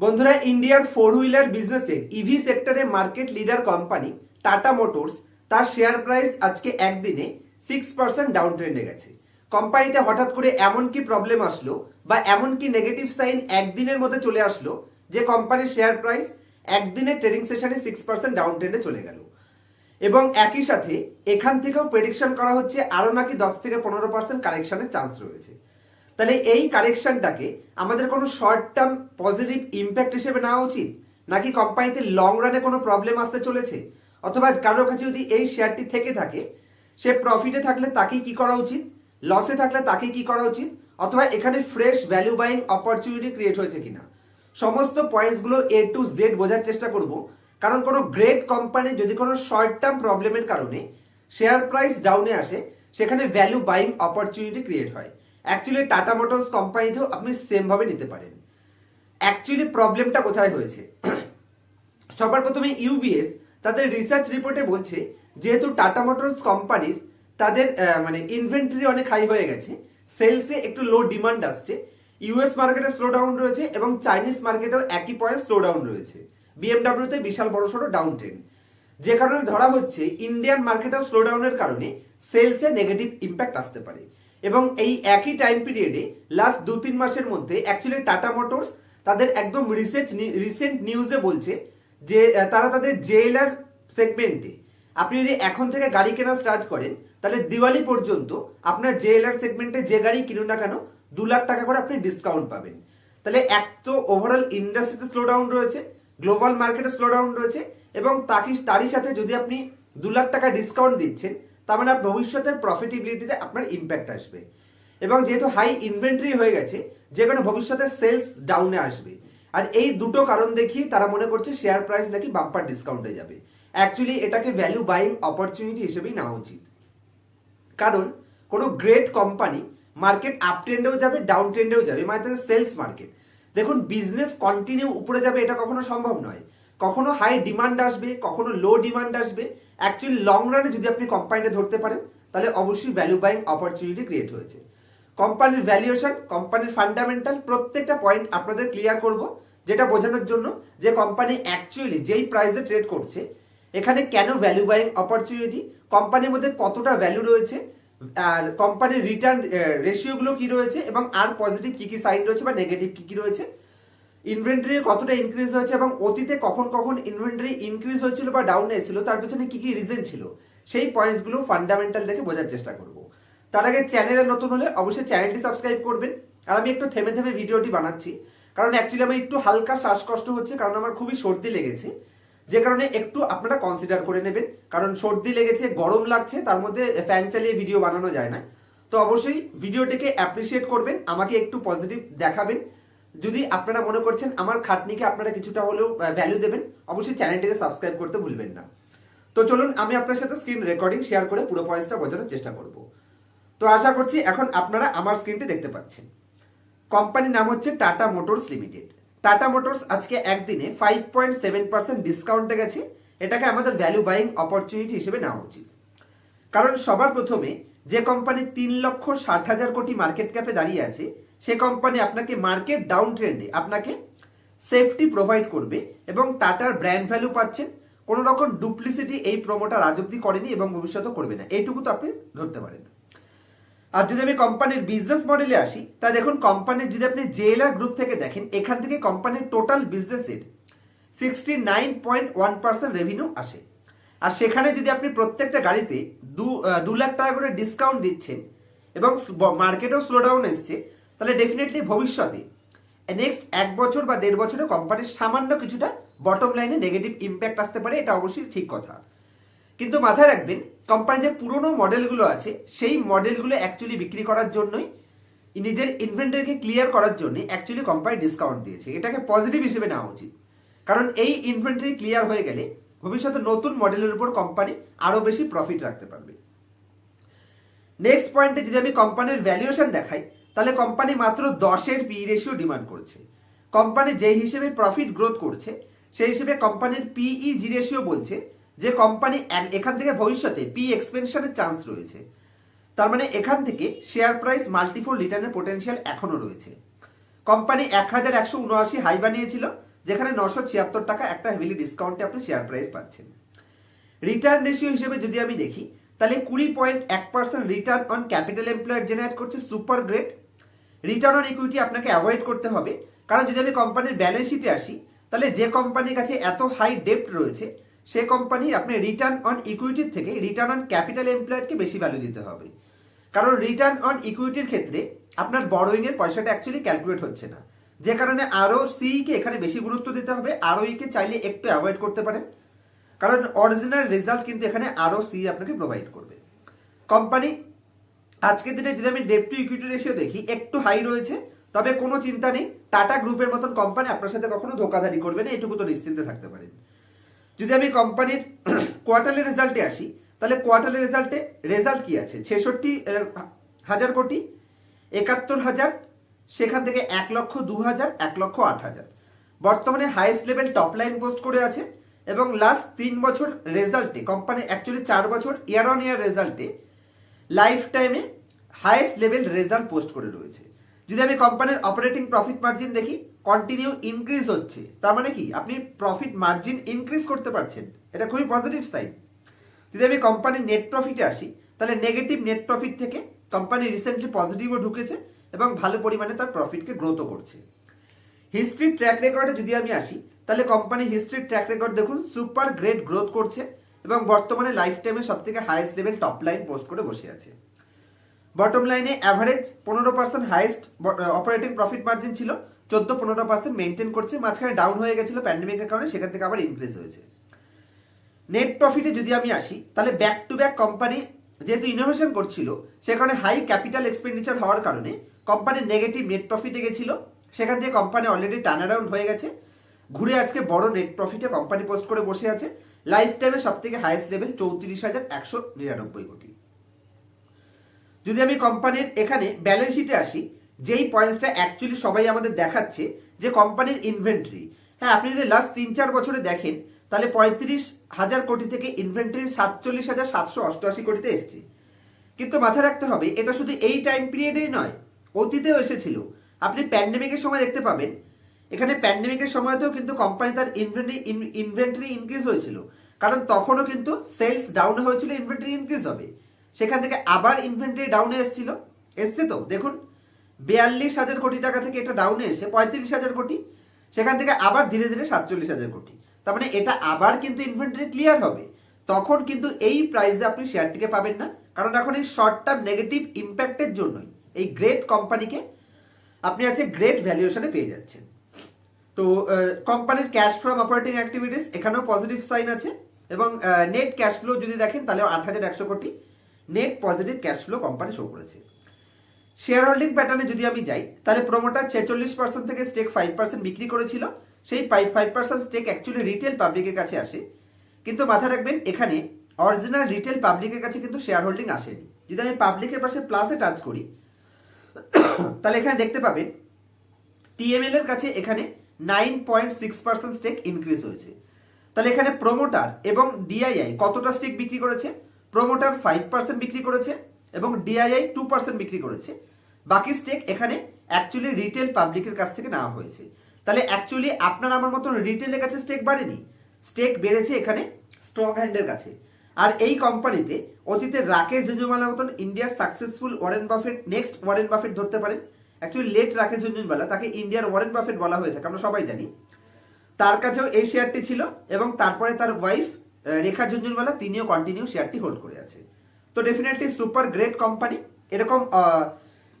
বন্ধুরা ইন্ডিয়ার four wheeler বিজনেসের ইভি সেক্টরে market leader company Tata Motors তার শেয়ার প্রাইস আজকে একদিনে সিক্স পার্সেন্ট ডাউন ট্রেন্ডে গেছে। কোম্পানিতে হঠাৎ করে এমন কি প্রবলেম আসলো বা এমন কি নেগেটিভ সাইন একদিনের মধ্যে চলে আসলো যে কোম্পানির শেয়ার প্রাইস একদিনের ট্রেডিং সেশনে সিক্স পার্সেন্ট ডাউন ট্রেন্ডে চলে গেল। এবং একই সাথে এখান থেকেও প্রেডিকশন করা হচ্ছে আরও নাকি দশ থেকে পনেরো পার্সেন্ট কারেকশনের চান্স রয়েছে। তাহলে এই কারেকশনটাকে আমাদের কোনো শর্ট টার্ম পজিটিভ ইম্প্যাক্ট হিসেবে নেওয়া উচিত? নাকি কোম্পানিতে লং রানে কোনো প্রবলেম আসতে চলেছে? অথবা কারোর কাছে যদি এই শেয়ারটি থেকে থাকে, সে প্রফিটে থাকলে তাকেই কি করা উচিত? লসে থাকলে তাকে কি করা উচিত? অথবা এখানে fresh value buying opportunity create হয়েছে কিনা? সমস্ত পয়েন্টসগুলো এ টু জেড বোঝার চেষ্টা করব। কারণ কোনো গ্রেট কোম্পানি যদি কোনো শর্ট টার্ম প্রবলেমের কারণে শেয়ার প্রাইস ডাউনে আসে, সেখানে ভ্যালু বাইং অপরচুনিটি ক্রিয়েট হয়। অ্যাকচুয়ালি টাটা মোটরস কোম্পানিতেও আপনি সেম ভাবে নিতে পারেন। অ্যাকচুয়ালি প্রবলেমটা কোথায় হয়েছে? সবার প্রথমে ইউবিএস তাদের রিসার্চ রিপোর্টে বলছে, যেহেতু টাটা মোটরস কোম্পানির তাদের মানে ইনভেন্টরি অনেক হাই হয়ে গেছে সেলসে একটু লো ডিমান্ড আসছে ইউএস মার্কেটে স্লো ডাউন রয়েছে এবং চাইনিজ মার্কেটেও একই পয়েন্ট স্লো ডাউন রয়েছে। বিএমডাব্লিউতে বিশাল বড় সড়ো ডাউন ট্রেন যে কারণে ধরা হচ্ছে ইন্ডিয়ান মার্কেটেও স্লো ডাউনের কারণে সেলসে নেগেটিভ ইম্প্যাক্ট আসতে পারে। এবং এই একই টাইম পিরিয়ডে লাস্ট দু, তিন মাসের মধ্যে অ্যাকচুয়ালি টাটা মোটরস তাদের একদম রিসেন্ট রিসেন্ট নিউজে বলছে যে তারা তাদের জেএলআর সেগমেন্টে আপনি যদি এখন থেকে গাড়ি কেনা স্টার্ট করেন, তাহলে দিওয়ালি পর্যন্ত আপনার জেএলআর সেগমেন্টে যে গাড়ি কিনুন না কেন, দু লাখ টাকা করে আপনি ডিসকাউন্ট পাবেন। তাহলে এক তো ওভারঅল ইন্ডাস্ট্রিতে স্লো ডাউন রয়েছে গ্লোবাল মার্কেটে স্লো ডাউন রয়েছে এবং তাকে, তারই সাথে যদি আপনি দু লাখ টাকা ডিসকাউন্ট দিচ্ছেন তার মানে ভবিষ্যতের প্রফিটেবিলিটিতে আপনার ইম্প্যাক্ট আসবে। এবং যেহেতু হাই ইনভেন্টরি হয়ে গেছে, যে কোনো ভবিষ্যতে সেলস ডাউনে আসবে। আর এই দুটো কারণ দেখিয়ে তারা মনে করছে শেয়ার প্রাইস নাকি বাম্পার ডিসকাউন্টে যাবে। অ্যাকচুয়ালি এটাকে ভ্যালু বাইং অপরচুনিটি হিসেবেই নেওয়া উচিত। কারণ, কোনো গ্রেট কোম্পানি মার্কেট আপ ট্রেন্ডেও যাবে ডাউন ট্রেন্ডেও যাবে মানে তাদের সেলস মার্কেট দেখুন বিজনেস কন্টিনিউ উপরে যাবে এটা কখনো সম্ভব নয়। কখনো হাই ডিমান্ড আসবে, কখনো লো ডিমান্ড আসবে। অ্যাকচুয়ালি লং রানে যদি আপনি কোম্পানিটা ধরতে পারেন, তাহলে অবশ্যই ভ্যালু বাইং অপরচুনিটি ক্রিয়েট হয়েছে। কোম্পানির ভ্যালুয়েশন কোম্পানির ফান্ডামেন্টাল প্রত্যেকটা পয়েন্ট আপনাদের ক্লিয়ার করব, যেটা বোঝানোর জন্য যে কোম্পানি অ্যাকচুয়ালি যেই প্রাইসে ট্রেড করছে, এখানে কেন ভ্যালু বাইং অপরচুনিটি কোম্পানির মধ্যে কতটা ভ্যালু রয়েছে, আর কোম্পানির রিটার্ন রেশিওগুলো কি রয়েছে, এবং আর পজিটিভ কি কি সাইন রয়েছে বা নেগেটিভ কি কি রয়েছে ইনভেন্টরি কতটা ইনক্রিজ হয়েছে এবং অতীতে কখন কখন ইনভেন্টরি ইনক্রিজ হয়েছিল বা ডাউন এসেছিল, তার পিছনে কি কি রিজন ছিল? সেই পয়েন্টসগুলো ফান্ডামেন্টাল দেখে বোঝার চেষ্টা করব। তার আগে চ্যানেলে নতুন হলে অবশ্যই চ্যানেলটি সাবস্ক্রাইব করবেন। আর আমি একটু থেমে থেমে ভিডিওটি বানাচ্ছি। কারণ অ্যাকচুয়ালি আমার একটু হালকা শ্বাসকষ্ট হচ্ছে, কারণ আমার খুবই সর্দি লেগেছে। যে কারণে একটু আপনারা কনসিডার করে নেবেন। কারণ সর্দি লেগেছে, গরম লাগছে, তার মধ্যে ফ্যান চালিয়ে ভিডিও বানানো যায় না। তো অবশ্যই ভিডিওটিকে অ্যাপ্রিসিয়েট করবেন, আমাকে একটু পজিটিভ দেখাবেন। যদি আপনারা মনে করছেন আমার খাটনিকে আপনারা কিছুটা হলেও ভ্যালু দেবেন, অবশ্যই চ্যানেলটিকে সাবস্ক্রাইব করতে ভুলবেন না। তো চলুন, আমি আপনার সাথে স্ক্রিন রেকর্ডিং শেয়ার করে পুরো পয়েন্টটা বোঝানোর চেষ্টা করব। তো আশা করছি এখন আপনারা আমার স্ক্রিনটি দেখতে পাচ্ছেন। কোম্পানির নাম হচ্ছে Tata Motors limited Tata Motors আজকে একদিনে ফাইভ পয়েন্ট সেভেন পার্সেন্ট ডিসকাউন্টে গেছে। এটাকে আমাদের ভ্যালু বাইং অপরচুনিটি হিসেবে নেওয়া উচিত। কারণ সবার প্রথমে যে কোম্পানি তিন লক্ষ ষাট হাজার কোটি মার্কেট ক্যাপে দাঁড়িয়ে আছে সে কোম্পানি আপনাকে মার্কেট ডাউন ট্রেন্ডে আপনাকে সেফটি প্রোভাইড করবে এবং টাটার ব্র্যান্ড ভ্যালু পাচ্ছেন। কোনো রকম ডুপ্লিসিটি এই প্রমোটার আজ করেনি এবং ভবিষ্যতেও করবে না। এইটুকু তো আপনি ধরতে পারেন। আর যদি আমি কোম্পানির বিজনেস মডেলে আসি, তা দেখুন কোম্পানির যদি আপনি জেএলআর গ্রুপ থেকে দেখেন, এখান থেকে কোম্পানির টোটাল বিজনেসের sixty nine point one percent revenue আসে। আর সেখানে যদি আপনি প্রত্যেকটা গাড়িতে দু দু লাখ টাকা করে ডিসকাউন্ট দিচ্ছেন এবং মার্কেটেও স্লো ডাউন এসছে তাহলে ডেফিনেটলি ভবিষ্যতে নেক্সট এক বছর বা দেড় বছরে কোম্পানির সামান্য কিছুটা বটম লাইনে নেগেটিভ ইম্প্যাক্ট আসতে পারে, এটা অবশ্যই ঠিক কথা। কিন্তু মাথায় রাখবেন কোম্পানির যে পুরনো মডেলগুলো আছে, সেই মডেলগুলো অ্যাকচুয়ালি বিক্রি করার জন্যই, নিজের ইনভেন্টরিকে ক্লিয়ার করার জন্য অ্যাকচুয়ালি কোম্পানি ডিসকাউন্ট দিয়েছে। এটাকে পজিটিভ হিসেবে নেওয়া উচিত। কারণ এই ইনভেন্টরি ক্লিয়ার হয়ে গেলে ভবিষ্যতে নতুন মডেলের উপর কোম্পানি আরও বেশি প্রফিট রাখতে পারবে। নেক্সট পয়েন্টে যদি আমি কোম্পানির ভ্যালুয়েশন দেখাই তাহলে কোম্পানি মাত্র দশের পি রেশিও ডিমান্ড করছে। কোম্পানি যে হিসেবে প্রফিট গ্রোথ করছে, সেই হিসেবে কোম্পানির পিই জি রেশিও বলছে, যে কোম্পানি এখান থেকে ভবিষ্যতে পি এক্সপেনশনের চান্স রয়েছে। তার মানে এখান থেকে শেয়ার প্রাইস মাল্টিফোর রিটার্নের পোটেনশিয়াল এখনও রয়েছে। কোম্পানি এক হাজার একশো উনআশি হাই বানিয়েছিল, যেখানে নশো ছিয়াত্তর টাকা একটা হেভিলি ডিসকাউন্টে আপনি শেয়ার প্রাইস পাচ্ছেন। রিটার্ন রেশিও হিসেবে যদি আমি দেখি, তাহলে কুড়ি পয়েন্ট এক percent return on capital employed generate করছে super great return on equity আপনাকে অ্যাভয়েড করতে হবে। কারণ যদি আমি কোম্পানির ব্যালেন্স শিটে আসি, তাহলে যে কোম্পানির কাছে এত হাই ডেপ্ট রয়েছে, সে কোম্পানি আপনি রিটার্ন অন ইকুইটির থেকে রিটার্ন অন ক্যাপিটাল এমপ্লয়েডকে বেশি ভ্যালু দিতে হবে। কারণ রিটার্ন অন ইকুইটির ক্ষেত্রে আপনার বড়োইং এর পয়সাটা অ্যাকচুয়ালি ক্যালকুলেট হচ্ছে না। যে কারণে আরও সিইকে এখানে বেশি গুরুত্ব দিতে হবে আরও কে চাইলে একটু অ্যাভয়েড করতে পারেন। কারণ অরিজিনাল রেজাল্ট কিন্তু এখানে আরও সি আপনাকে প্রোভাইড করবে। কোম্পানি আজকের দিনে যদি আমি ডেপ টু ইকুইটি রেশিও দেখি, একটু হাই রয়েছে, তবে কোনো চিন্তা নেই টাটা গ্রুপের মতন কোম্পানি আপনার সাথে কখনো ধোকাধারি করবে না, এটুকু তো নিশ্চিন্তে থাকতে পারেন। যদি আমি কোম্পানির কোয়ার্টারলি রেজাল্টে আসি, তাহলে কোয়ার্টারলি রেজাল্টে রেজাল্ট কি আছে? ছেষট্টি হাজার কোটি, একাত্তর হাজার, সেখান থেকে এক লক্ষ দু হাজার, এক লক্ষ আট হাজার। বর্তমানে highest level top line post করে আছে, এবং লাস্ট তিন বছর রেজাল্টে কোম্পানি অ্যাকচুয়ালি চার বছর ইয়ার অন ইয়ার রেজাল্টে লাইফ টাইমে হাইয়েস্ট লেভেল রেজাল্ট পোস্ট করে রয়েছে। যদি আমি কোম্পানির অপারেটিং প্রফিট মার্জিন দেখি কন্টিনিউ ইনক্রিজ হচ্ছে। তার মানে কি? আপনি প্রফিট মার্জিন ইনক্রিজ করতে পারছেন। এটা খুবই পজিটিভ সাইড যদি আমি কোম্পানির নেট প্রফিটে আসি, তাহলে নেগেটিভ নেট প্রফিট থেকে কোম্পানি রিসেন্টলি পজিটিভও ঢুকেছে এবং ভালো পরিমাণে তার প্রফিটকে গ্রোথও করছে। হিস্ট্রি ট্র্যাক রেকর্ডে যদি আমি আসি, তাহলে কোম্পানি হিস্ট্রি ট্র্যাক রেকর্ড দেখুন সুপার গ্রেট গ্রোথ করছে। এবং বর্তমানে লাইফ টাইমে সব থেকে highest level top line post করে বসে আছে। বটম লাইনে অ্যাভারেজ পনেরো percent highest operating profit margin ছিল চোদ্দ পনেরো পার্সেন্ট মেনটেন করছে, মাঝখানে ডাউন হয়ে গেছিল প্যান্ডেমিকের কারণে, সেখান থেকে আবার ইনক্রিজ হয়েছে। নেট প্রফিটে যদি আমি আসি, তাহলে ব্যাক টু ব্যাক কোম্পানি যেহেতু ইনোভেশন করছিল, সে কারণে হাই ক্যাপিটাল এক্সপেন্ডিচার হওয়ার কারণে কোম্পানির নেগেটিভ নেট প্রফিটে গেছিল, সেখান থেকে কোম্পানি অলরেডি টার্ন অ্যারাউন্ড হয়ে গেছে। ঘুরে আজকে বড় নেট প্রফিটে কোম্পানি পোস্ট করে বসে আছে। লাইফ টাইমে সব থেকে হাইয়েস্ট লেভেল চৌত্রিশ হাজার একশো নিরানব্বই কোটি। যদি আমি কোম্পানির এখানে ব্যালেন্স শিটে আসি, যেই পয়েন্টসটা অ্যাকচুয়ালি সবাই আমাদের দেখাচ্ছে, যে কোম্পানির ইনভেন্টরি হ্যাঁ আপনি যদি লাস্ট তিন চার বছরে দেখেন, তাহলে পঁয়ত্রিশ হাজার কোটি থেকে ইনভেন্টরি সাতচল্লিশ হাজার সাতশো অষ্টআশি কোটিতে এসছে। কিন্তু মাথায় রাখতে হবে, এটা শুধু এই টাইম পিরিয়ডেই নয়, অতীতেও এসেছিল। আপনি প্যান্ডেমিকের সময় দেখতে পাবেন এখানে প্যান্ডেমিকের সময়তেও কিন্তু কোম্পানি তার ইনভেন্টরি ইনভেন্টরি ইনক্রিজ হয়েছিল। কারণ তখনও কিন্তু সেলস ডাউন হয়েছিল ইনভেন্টরি ইনক্রিজ হবে। সেখান থেকে আবার ইনভেন্টরি ডাউনে এসেছিল। এসছে তো, দেখুন। বিয়াল্লিশ হাজার কোটি টাকা থেকে এটা ডাউনে এসে পঁয়ত্রিশ হাজার কোটি, সেখান থেকে আবার ধীরে ধীরে সাতচল্লিশ হাজার কোটি। তার মানে এটা আবার কিন্তু ইনভেন্টরি ক্লিয়ার হবে। তখন কিন্তু এই প্রাইসে আপনি শেয়ারটিকে পাবেন না। কারণ এখন এই শর্ট টার্ম নেগেটিভ ইম্প্যাক্টের জন্যই এই গ্রেট কোম্পানিকে আপনি আছে গ্রেট ভ্যালুয়েশনে পেয়ে যাচ্ছেন। তো কোম্পানির ক্যাশ ফ্রম অপারেটিং অ্যাক্টিভিটিস এখানেও পজিটিভ সাইন আছে, এবং নেট ক্যাশ ফ্লো যদি দেখেন, তাহলে আট হাজার একশো কোটি net positive cash flow company show করেছে। শেয়ার হোল্ডিং প্যাটার্নে যদি আমি যাই, তাহলে প্রোমোটার ছেচল্লিশ পার্সেন্ট থেকে স্টেক ফাইভ পার্সেন্ট বিক্রি করেছিল। সেই five five percent stake actually retail পাবলিকের কাছে আসে। কিন্তু মাথায় রাখবেন, এখানে অরিজিনাল রিটেল পাবলিকের কাছে কিন্তু শেয়ার হোল্ডিং আসেনি। যদি আমি পাবলিকের পাশে প্লাসে টাচ করি, তাহলে এখানে দেখতে পাবেন টিএমএল এর কাছে এখানে nine point six percent stake increase হয়েছে। তাহলে এখানে প্রোমোটার এবং ডিআইআই কতটা স্টেক বিক্রি করেছে? প্রোমোটার ফাইভ পার্সেন্ট বিক্রি করেছে এবং ডিআইআই টু পার্সেন্ট বিক্রি করেছে। বাকি স্টেক এখানে অ্যাকচুয়ালি রিটেল পাবলিকের কাছ থেকে নেওয়া হয়েছে। তাহলে অ্যাকচুয়ালি আপনার আমার মতো রিটেলের কাছে স্টেক বাড়েনি। স্টেক বেড়েছে এখানে স্ট্রং হ্যান্ডের কাছে। আর এই কোম্পানিতে অতীতে রাকেশ জুঞ্জুমালার মতন ইন্ডিয়ার successful Warren Buffett next Warren Buffett ধরতে পারেন। অ্যাকচুয়ালি লেট রাকেশ জুঞ্জুনওয়ালা তাকে ইন্ডিয়ার ওয়ারেন বাফেট বলা হয়ে থাকে, আমরা সবাই জানি। তার কাছেও এই শেয়ারটি ছিল এবং তারপরে তার ওয়াইফ রেখা ঝুনঝুনওয়ালা তিনিও কন্টিনিউ শেয়ারটি হোল্ড করে আছে। তো ডেফিনেটলি সুপার গ্রেট কোম্পানি এরকম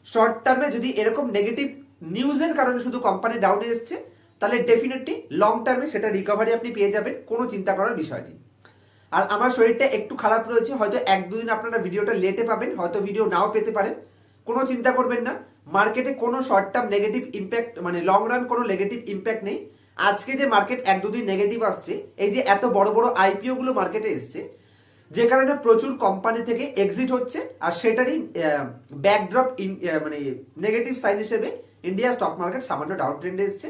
শর্ট টার্মে যদি এরকম নেগেটিভ নিউজের কারণে শুধু কোম্পানি ডাউনে এসছে, তাহলে ডেফিনেটলি লং টার্মে সেটা রিকভারি আপনি পেয়ে যাবেন, কোনো চিন্তা করার বিষয় নেই। আর আমার শরীরটা একটু খারাপ রয়েছে, হয়তো এক দুদিন আপনারা ভিডিওটা লেটে পাবেন, হয়তো ভিডিও নাও পেতে পারেন, কোনো চিন্তা করবেন না। মার্কেটে কোনো শর্ট টার্ম নেগেটিভ ইম্প্যাক্ট মানে লং রান কোনো নেগেটিভ ইম্প্যাক্ট নেই। আজকে যে মার্কেট এক দুদিন নেগেটিভ আসছে, এই যে এত বড় বড় আইপিও গুলো মার্কেটে এসছে, যে কারণে প্রচুর কোম্পানি থেকে এক্সিট হচ্ছে, আর সেটারই ব্যাকড্রপ মানে নেগেটিভ সাইন হিসেবে ইন্ডিয়া স্টক মার্কেট সামান্য ডাউন ট্রেন্ডে এসছে।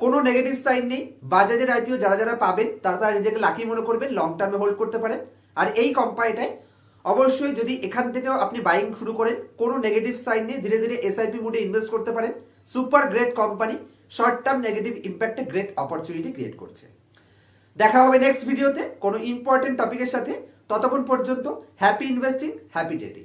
কোনো নেগেটিভ সাইন নেই, বাজাজের আইপিও যারা যারা পাবেন, তারা তারা নিজেকে লাকি মনে করবেন লং টার্মে হোল্ড করতে পারেন। আর এই কোম্পানিটায় অবশ্যই যদি এখান থেকেও আপনি বাইং শুরু করেন, কোনো নেগেটিভ সাইন নিয়ে ধীরে ধীরে এসআইপি মুডে ইনভেস্ট করতে পারেন। Super great company short term negative ইম্প্যাক্টে great opportunity create করছে। দেখা হবে নেক্সট ভিডিওতে কোনো ইম্পর্টেন্ট টপিকের সাথে। ততক্ষণ পর্যন্ত হ্যাপি ইনভেস্টিং হ্যাপি ট্রেডিং